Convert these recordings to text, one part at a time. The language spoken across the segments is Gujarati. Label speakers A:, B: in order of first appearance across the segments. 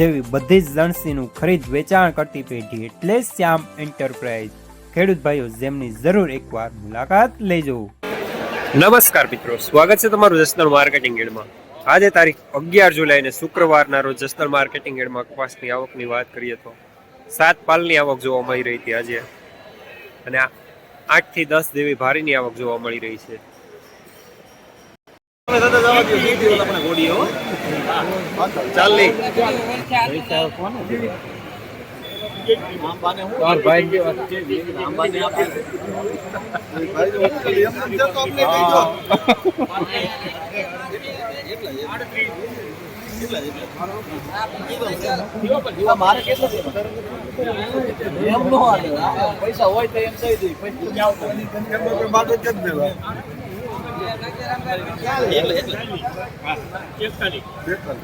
A: જેવી બધી જ લણસીનું ખરીદ વેચાણ કરતી પેઢી એટલે શ્યામ એન્ટરપ્રાઇઝ. ખેડૂત ભાઈઓ, જેમની જરૂર એકવાર મુલાકાત લેજો.
B: નમસ્કાર મિત્રો, સ્વાગત છે તમારું જસનલ માર્કેટિંગ એડમાં. આજે તારીખ અગિયાર જુલાઈ ને શુક્રવારના રોજ જસનલ માર્કેટિંગ એડમાં કપાસની આવકની વાત કરીએ તો સાત પાલની આવક જોવા મળી રહી હતી આજે. અને આઠથી દસ જેવી ભારીની આવક જોવા મળી રહી છે.
C: મારે કેટલું પૈસા હોય તો એમ થઈ જાય
D: એકતાલીસ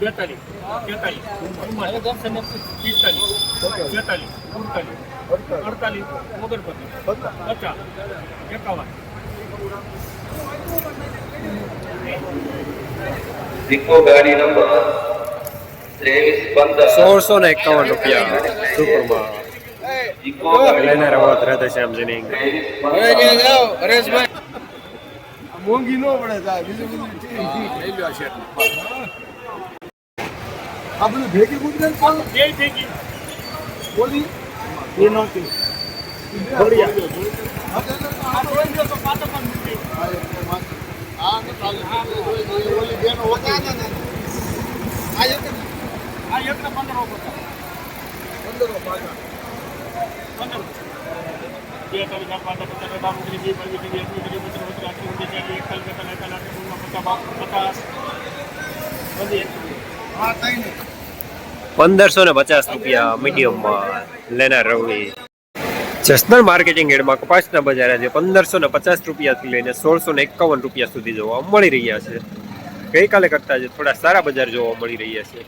D: બેતાલીસ તેતાલીસ ચુમ્માલીસ પિસ્તાલીસ છેતાલીસ ઉડતાલીસ અડતાલીસ ઓગણપચાસ પચાસ એકાવન
E: ઇકો ગાડી નંબર ત્રેવીસ પંદર
B: સોળસો ને એકાવન રૂપિયા સુપરમાં
E: ઇકો ગાડી
B: લેનાર અવાજ રાધેશ્યામ જની
C: મોંઘી નો પડે સાહેબ બીજું બધું લઈ લ્યો છે આ બધું ભેગી ગુજરાત કોણ
D: બે થઈ ગઈ
C: બોલી
D: એ નહોતી બળિયા આ બે પાંચ પચાસ
B: પંદરસો ને પચાસ રૂપિયા મીડિયમમાં લેનાર રવિ. જસનલ માર્કેટિંગ એડમાં કપાસના બજાર આજે પંદરસો ને પચાસ રૂપિયાથી લઈને સોળસો ને એકાવન રૂપિયા સુધી જોવા મળી રહ્યા છે. ગઈકાલે કરતા આજે થોડા સારા બજાર જોવા મળી રહ્યા છે.